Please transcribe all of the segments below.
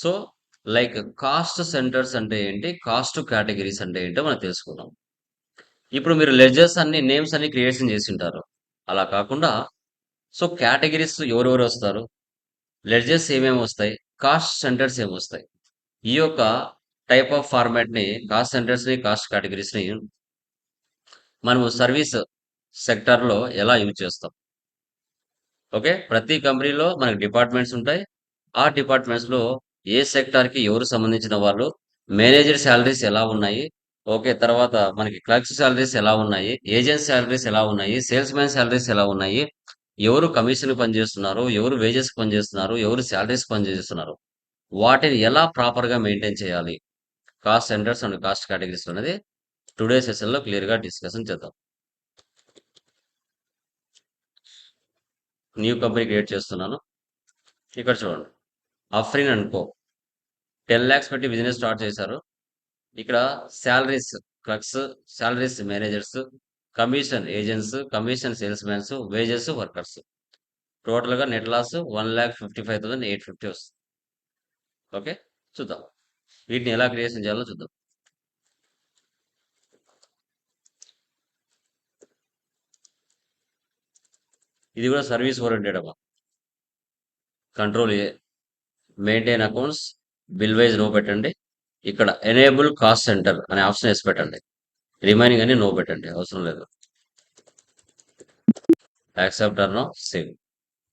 So like cost centers అంటే ఏంటి? Cost categories అంటే ఏంటో మనం తెలుసుకుందాం. ఇప్పుడు మీరు లెజర్స్ అన్ని నేమ్స్ అన్ని క్రియేషన్ చేసి ఉంటారు అలా కాకుండా సో కేటగిరీస్ ఎవరెవరు వస్తారు? లెడ్జెస్ ఏమేమి వస్తాయి? కాస్ట్ సెంటర్స్ ఏమి వస్తాయి? ఈ యొక్క టైప్ ఆఫ్ ఫార్మాట్ని కాస్ట్ సెంటర్స్ని కాస్ట్ కేటగిరీస్ని మనము సర్వీస్ సెక్టర్లో ఎలా యూజ్ చేస్తాం? ఓకే? ప్రతి కంపెనీలో మనకి డిపార్ట్మెంట్స్ ఉంటాయి. ఆ డిపార్ట్మెంట్స్లో ఏ సెక్టార్కి ఎవరు సంబంధించిన వాళ్ళు మేనేజర్ శాలరీస్ ఎలా ఉన్నాయి? ఓకే తర్వాత మనకి క్లర్క్స్ శాలరీస్ ఎలా ఉన్నాయి? ఏజెంట్ శాలరీస్ ఎలా ఉన్నాయి? సేల్స్ మ్యాన్ శాలరీస్ ఎలా ఉన్నాయి? ఎవరు కమిషన్ పనిచేస్తున్నారు? ఎవరు వేజెస్ పనిచేస్తున్నారు? ఎవరు శాలరీస్ పనిచేస్తున్నారు? వాటిని ఎలా ప్రాపర్గా మెయింటైన్ చేయాలి? Cost centres and cost categories అనేది టుడే సెషన్లో క్లియర్గా డిస్కషన్ చేద్దాం. న్యూ కంపెనీ క్రియేట్ చేస్తున్నాను. ఇక్కడ చూడండి. Afrin and co. Ten lakhs పెట్టి బిజినెస్ స్టార్ట్ చేశారు. ఇక్కడ salaries clerks salaries managers commission agents commission sales mans wages workers. టోటల్గా net loss one lakh fifty five thousand eight fifty వస్తుంది. Okay? చూద్దాం. వీటిని ఎలా క్రియేషన్ చేయాలో చూద్దాం. ఇది కూడా సర్వీస్ ఓరియంటెడ్ అమ్మా. Control A maintain accounts bill wise no పెట్టండి. ఇక్కడ ఎనేబుల్ కాస్ట్ సెంటర్ అనే ఆప్షన్ వేసి పెట్టండి. రిమైనింగ్ అని నో పెట్టండి. అవసరం లేదు. Accept or no save.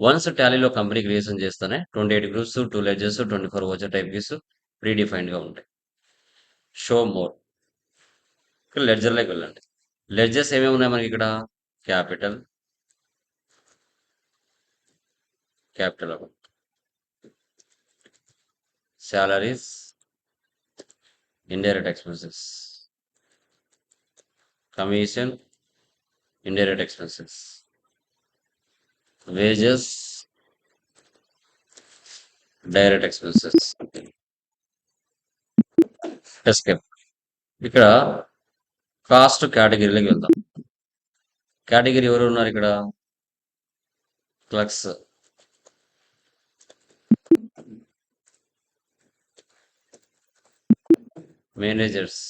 Once టాలీలో company creation చేస్తేనే ట్వంటీ ఎయిట్ గ్రూప్స్ టూ లెజెస్ ట్వంటీ ఫోర్ వచ్చే టైప్ గీస్ ప్రీ గా ఉంటాయి. Show more. ఇక్కడ లెడ్జర్లోకి వెళ్ళండి. లెడ్జెస్ ఏమేమి ఉన్నాయి మనకి ఇక్కడ? Capital. Capital account. Salaries, indirect expenses, commission, indirect expenses, wages, direct expenses. Escape ఇక్కడ కాస్ట్ కేటగిరీలోకి వెళ్దాం కేటగిరీ ఎవరు ఉన్నారు ఇక్కడ clerks managers.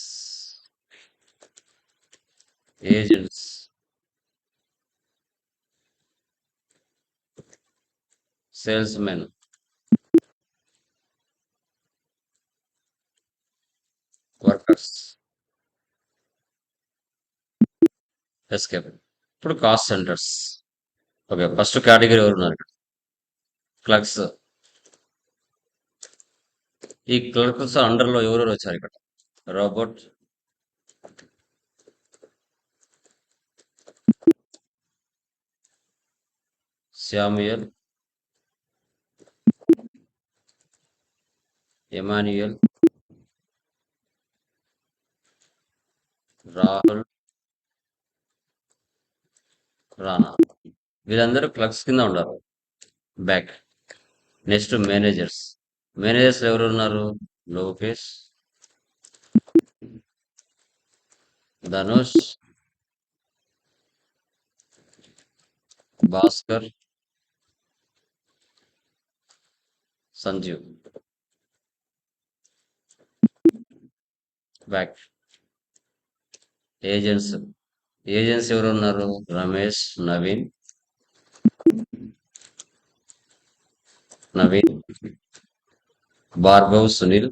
Agents. Sales men workers. Escape ఇప్పుడు cost centres. Okay first category ఎవరు ఉన్నారు క్లర్క్స్. ఈ క్లర్క్స్ అండర్లో ఎవరెవరు వచ్చారు ఇక్కడ? Robert Samuel Emmanuel Rahul Rana వీళ్ళందరూ క్లర్క్స్ కింద ఉన్నారు బ్యాక్ నెక్స్ట్ మేనేజర్స్ మేనేజర్స్ ఎవరు ఉన్నారు? Lokesh. Dhanush Bhaskar Sanjeev back agents agents ఎవరు ఉన్నారు? రమేష్ నవీన్. నవీన్. భార్గవ్ సునీల్.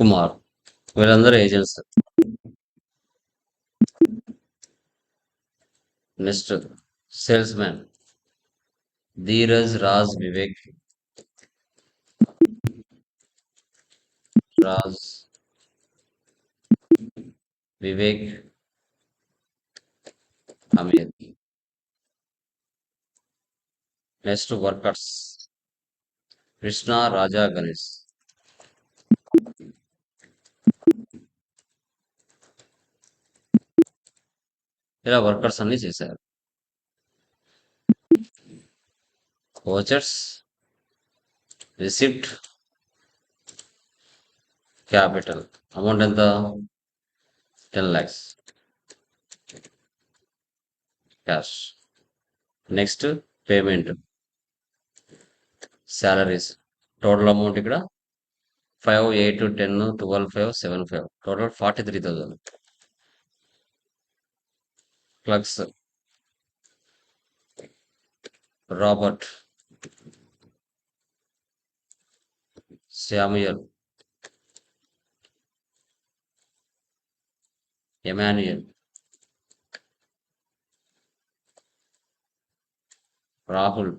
కుమార్. వీళ్ళందరూ agents next sales man Dheeraj Raj Vivek. Raj Vivek Amir next workers Krishna Raja Ganesh. ఇలా workers అన్ని చేశారు. Vouchers receipt capital. అమౌంట్ ఎంత? Ten lakhs cash. Next payment. Salaries total amount ఇక్కడ five eight ten twelve five seven five. Total forty three thousand. Clerks Robert Samuel Emmanuel Rahul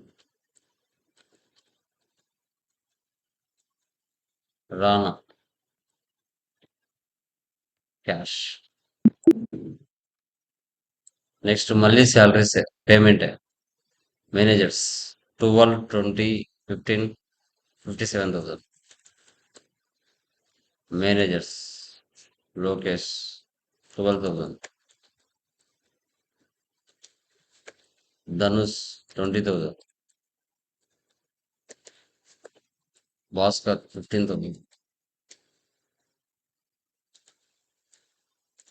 Rana cash next మళ్ళీ salaries payment managers twelve twenty fifteen fifty seven thousand managers Lokesh twelve thousand Dhanush twenty thousand Bhaskar fifteen thousand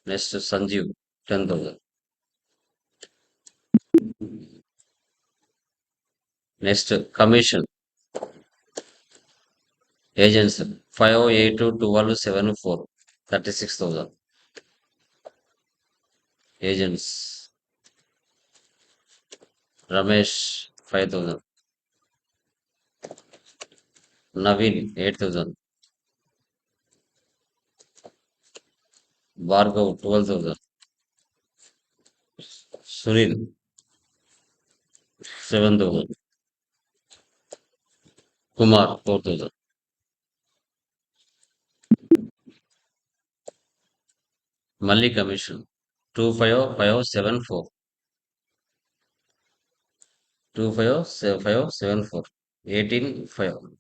next Sanjeev ten thousand next commission agents five eight twelve seven four thirty six thousand agents Ramesh five thousand Naveen eight thousand Bhargav twelve thousand Sunil seven thousand Kumar Portugal मल्ली commission two five five, seven, four. Two five five, seven, four. Eighteen, five.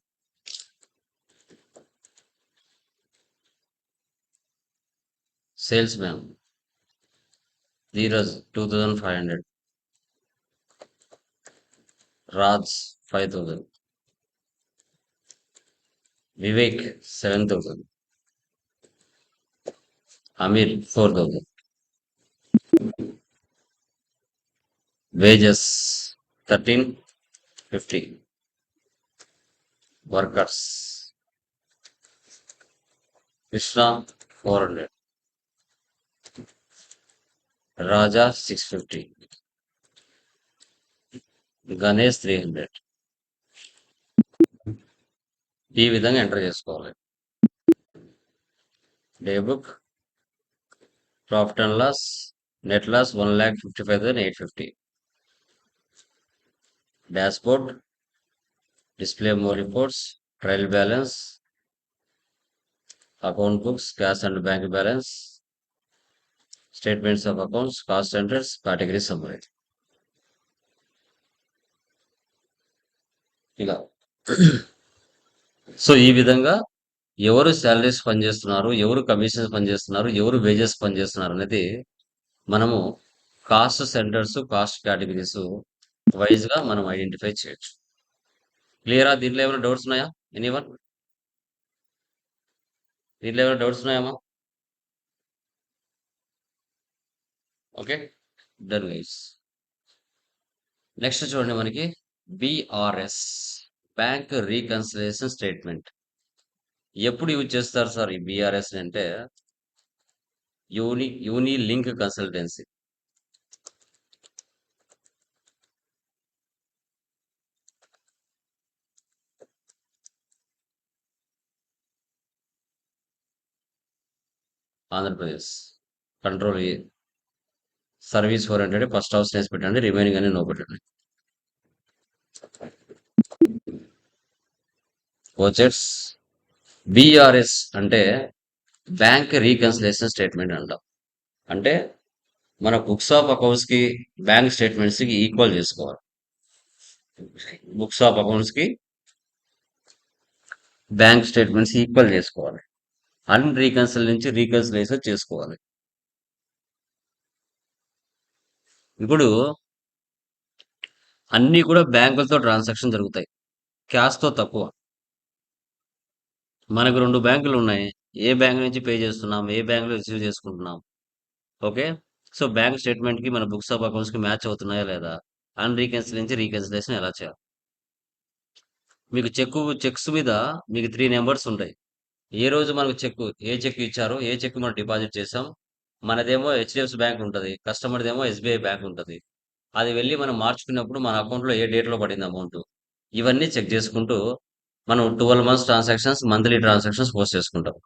salesman Dheeraj 2500 Raj 5000 Vivek seven thousand Aamir four thousand wages thirteen fifty workers Krishna four hundred Raja six fifty Ganesh three hundred ఈ విధంగా enter చేసుకోవాలి. Day book profit and loss net loss one lakh fifty five thousand eight fifty dashboard display more reports trial balance account books cash and bank balance statements of accounts cost centres category summary ఇలా so ఈ విధంగా ఎవరు salaries పనిచేస్తున్నారు ఎవరు commissions పనిచేస్తున్నారు ఎవరు wages పనిచేస్తున్నారు అనేది మనము కాస్ట్ సెంటర్స్ కాస్ట్ కేటగిరీస్ వైజ్గా మనం ఐడెంటిఫై చేయొచ్చు. క్లియరా? దీంట్లో ఏమైనా డౌట్స్ ఉన్నాయా? ఎనీవన్? దీంట్లో ఏమైనా డౌట్స్ ఉన్నాయమ్మా ఓకే. Done guys. నెక్స్ట్ చూడండి మనకి. బిఆర్ఎస్. Bank reconciliation statement. ఎప్పుడు యూజ్ చేస్తారు సార్ ఈ బీఆర్ఎస్ అంటే? Uni uni link consultancy. Andhra Pradesh. Control service four hundred first house నేసి పెట్టండి రిమైనింగ్ అనేది నో పెట్టండి. ఓచెట్స్ బిఆర్ఎస్ అంటే బ్యాంక్ రీకన్సిలేషన్ స్టేట్మెంట్ అంటాం. అంటే మన బుక్స్ ఆఫ్ అకౌంట్స్కి బ్యాంక్ స్టేట్మెంట్స్కి ఈక్వల్ చేసుకోవాలి. బుక్స్ ఆఫ్ అకౌంట్స్కి బ్యాంక్ స్టేట్మెంట్స్ ఈక్వల్ చేసుకోవాలి. అన్ రీకన్సిల్ నుంచి రీకన్సిలేషన్ చేసుకోవాలి. ఇప్పుడు అన్నీ కూడా బ్యాంకులతో ట్రాన్సాక్షన్ జరుగుతాయి. క్యాష్తో తక్కువ. మనకు రెండు బ్యాంకులు ఉన్నాయి ఏ బ్యాంక్ నుంచి పే చేస్తున్నాం ఏ బ్యాంకులో రిసీవ్ చేసుకుంటున్నాం ఓకే సో బ్యాంక్ స్టేట్మెంట్కి మన బుక్స్ ఆఫ్ అకౌంట్స్కి మ్యాచ్ అవుతున్నాయా లేదా అన్‌రీకన్సిల్ నుంచి రీకన్సిలేషన్ ఎలా చేయాలి? మీకు చెక్కు చెక్స్ మీద మీకు త్రీ నెంబర్స్ ఉంటాయి. ఏ రోజు మనకు చెక్కు ఏ చెక్ ఇచ్చారో, ఏ చెక్ మనం డిపాజిట్ చేసాం. మనదేమో హెచ్‌డిఎఫ్‌సి బ్యాంక్ ఉంటది. కస్టమర్‌దేమో ఎస్‌బీఐ బ్యాంక్ ఉంటుంది అది వెళ్ళి మనం మార్చుకున్నప్పుడు మన అకౌంట్‌లో ఏ డేట్‌లో పడింది అమౌంట్. ఇవన్నీ చెక్ చేసుకుంటూ మనం 12 months transactions, monthly transactions post చేసుకుంటాం.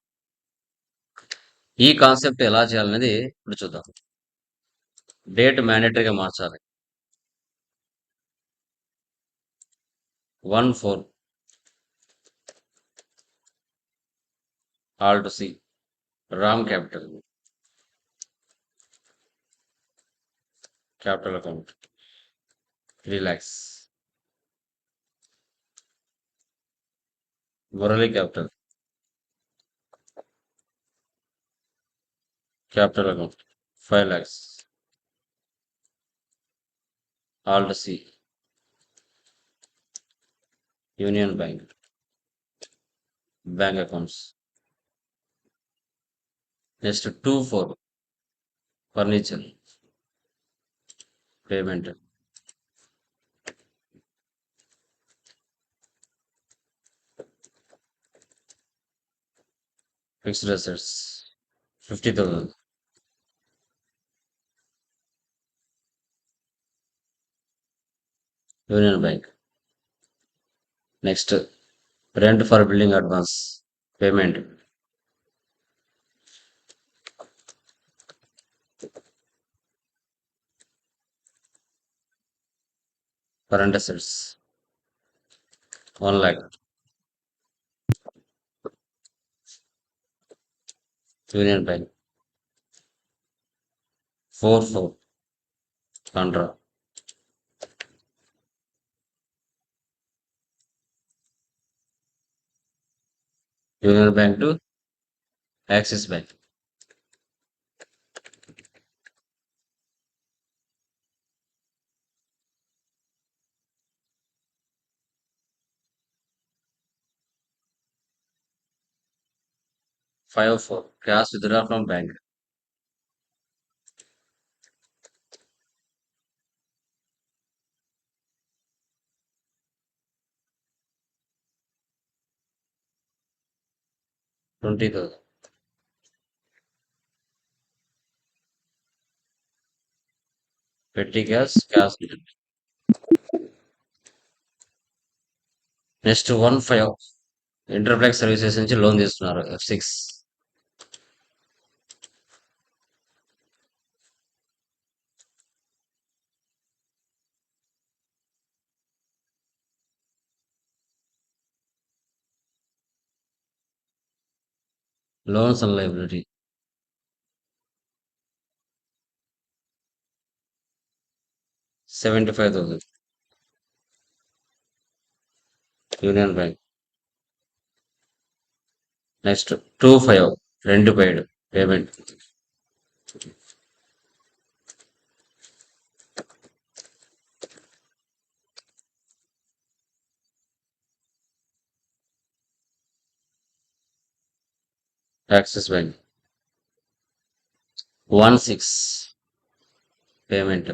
ఈ కాన్సెప్ట్ ఎలా చేయాలనేది ఇప్పుడు చూద్దాం. డేట్ మ్యాండేటరీగా మార్చాలి. 1, 4 alt C Ram capital. Capital account relax Morally capital. Capital account 5 lakhs. the C. Union Bank. Bank accounts. Next 2 for furniture. Payment. fixed assets 50000 union bank. Next rent for building advance payment. Current assets. 1 lakh. divided bank. 4 4 contra. Union Bank to Axis Bank. Five four cash withdraw from bank. Twenty thousand. పెట్టి cash cash next 1, 5 Interplex services నుంచి loan తీసుకున్నారు ఎఫ్6. Loans and library seventy five thousand. Union bank. Next 2, 5 rent paid payment. Access bank one six payment.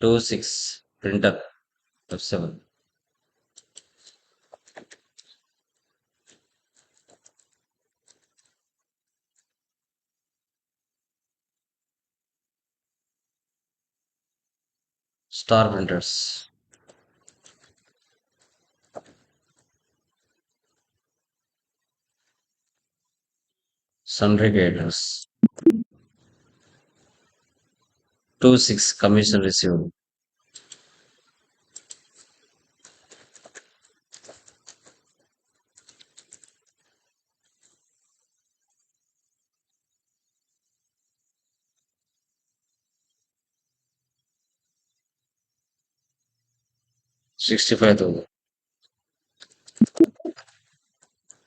Two six printer of seven. Star printers. సండ్రిగేటర్స్ two six commission receive 65,000.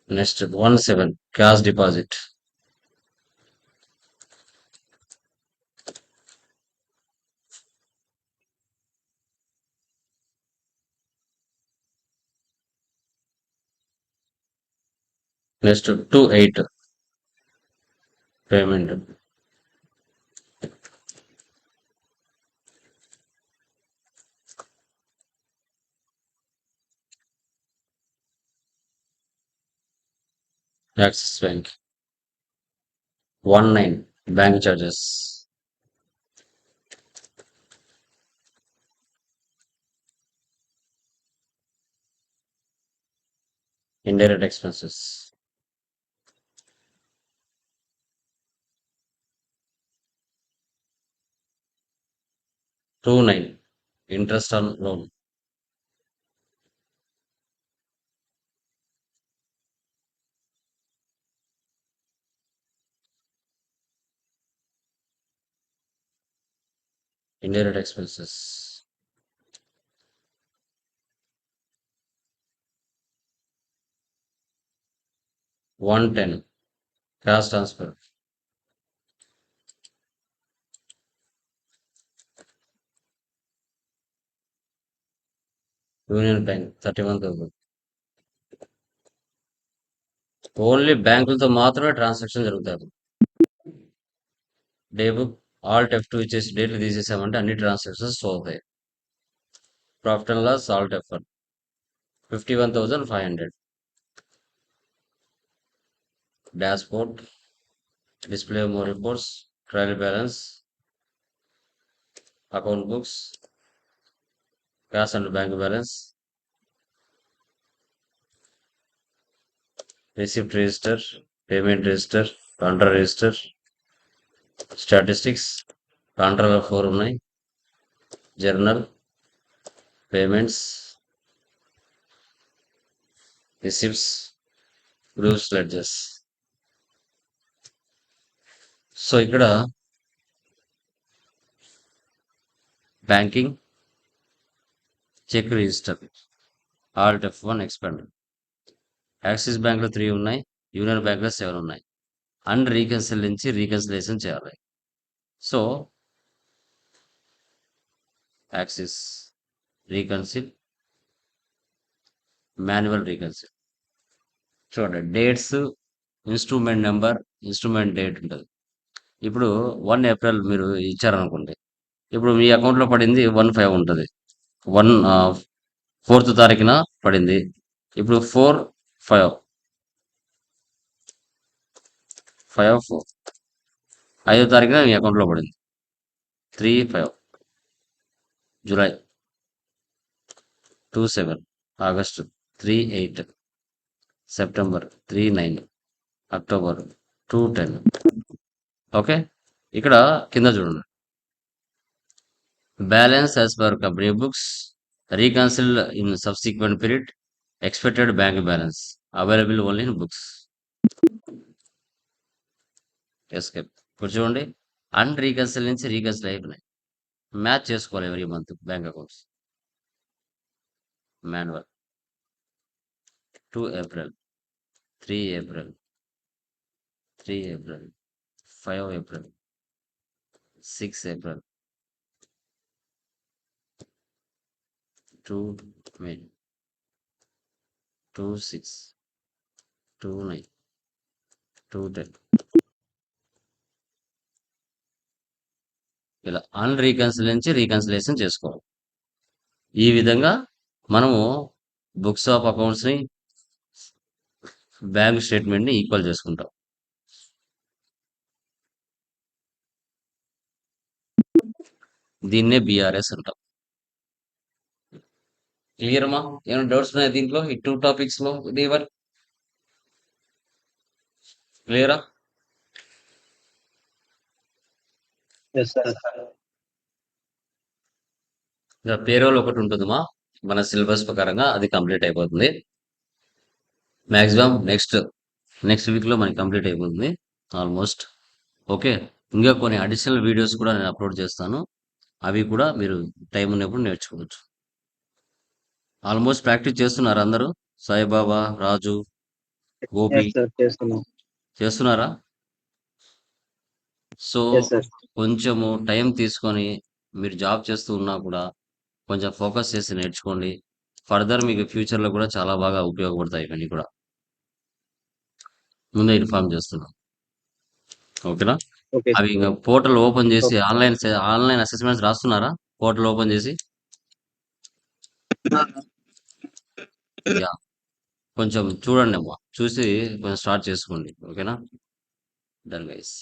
Next, 17 cash deposit. Next, 2 8 payment. Axis bank one nine bank charges indirect expenses two nine interest on loan indirect expenses. One ten. Cash transfer. Union bank thirty one thousand only బ్యాంకులతో మాత్రమే transaction జరుగుతారు day book alt F two ఇచ్చేసి డేట్లు తీసేసామంటే అన్ని transactions అవుతాయి profit and loss alt F one fifty one thousand five hundred dashboard display more reports trial balance account books cash and bank balance receipt register payment register contra register statistics కాంట్రాలో four ఉన్నాయి. Journal payments receipts groups ledgers. So ఇక్కడ banking cheque register alt F one expander Axis బ్యాంక్లో three ఉన్నాయి union బ్యాంక్లో seven ఉన్నాయి. And reconcile నుంచి reconciliation చేయాలి so Axis reconcile manual reconcile చూడండి dates instrument number instrument date ఉంటుంది. ఇప్పుడు వన్ ఏప్రిల్ మీరు ఇచ్చారనుకోండి. ఇప్పుడు మీ అకౌంట్లో పడింది వన్ ఫైవ్ ఉంటుంది. వన్ ఫోర్త్ uh, తారీఖున పడింది. ఇప్పుడు ఫోర్ ఫైవ్ ఫైవ్ ఫోర్. ఐదో తారీఖున మీ అకౌంట్లో పడింది. Three five. July. Two seven. August. Three eight. September. Three nine. October. Two ten. Okay? ఇక్కడ కింద చూడండి. Balance as per company books. Reconcile in subsequent period. Expected bank balance. Available only in books. Escape ఇప్పుడు చూడండి. అన్ reconcile నుంచి reconcile అయిపోయినాయి. Match చేసుకోవాలి every month bank accounts manual two April three April three April five April six April two May two six two nine two ten ఇలా అన్ reconcile నుంచి reconciliation చేసుకోవాలి. ఈ విధంగా మనము బుక్స్ ఆఫ్ అకౌంట్స్ని బ్యాంక్ స్టేట్మెంట్ని ఈక్వల్ చేసుకుంటాం. దీన్నే బీఆర్ఎస్ అంటాం. క్లియర్ అమ్మా ఏమైనా డౌట్స్ ఉన్నాయి దీంట్లో? ఈ టూ టాపిక్స్లో దేవర్ క్లియరా? ఇంకా పేరోల్ ఒకటి ఉంటుందమ్మా. మన సిలబస్ ప్రకారంగా అది కంప్లీట్ అయిపోతుంది. మ్యాక్సిమం నెక్స్ట్ నెక్స్ట్ వీక్లో మనకి కంప్లీట్ అయిపోతుంది. ఆల్మోస్ట్. ఓకే. ఇంకా కొన్ని అడిషనల్ వీడియోస్ కూడా నేను అప్లోడ్ చేస్తాను. అవి కూడా మీరు టైం ఉన్నప్పుడు నేర్చుకోవచ్చు. ఆల్మోస్ట్ ప్రాక్టీస్ చేస్తున్నారు అందరూ? సాయిబాబా రాజు గోపి. చేస్తున్నారా? సో కొంచెము టైం తీసుకొని మీరు జాబ్ చేస్తూ ఉన్నా కూడా కొంచెం ఫోకస్ చేసి నేర్చుకోండి. ఫర్దర్ మీకు ఫ్యూచర్లో కూడా చాలా బాగా ఉపయోగపడతాయి ఇవన్నీ కూడా. ముందే ఇన్ఫార్మ్ చేస్తున్నాం. ఓకేనా? ఓకే అవి ఇంకా పోర్టల్ ఓపెన్ చేసి ఆన్లైన్ ఆన్లైన్ అసెస్మెంట్స్ రాస్తున్నారా? పోర్టల్ ఓపెన్ చేసి? కొంచెం చూడండి అమ్మా చూసి కొంచెం స్టార్ట్ చేసుకోండి. ఓకేనా? Done guys.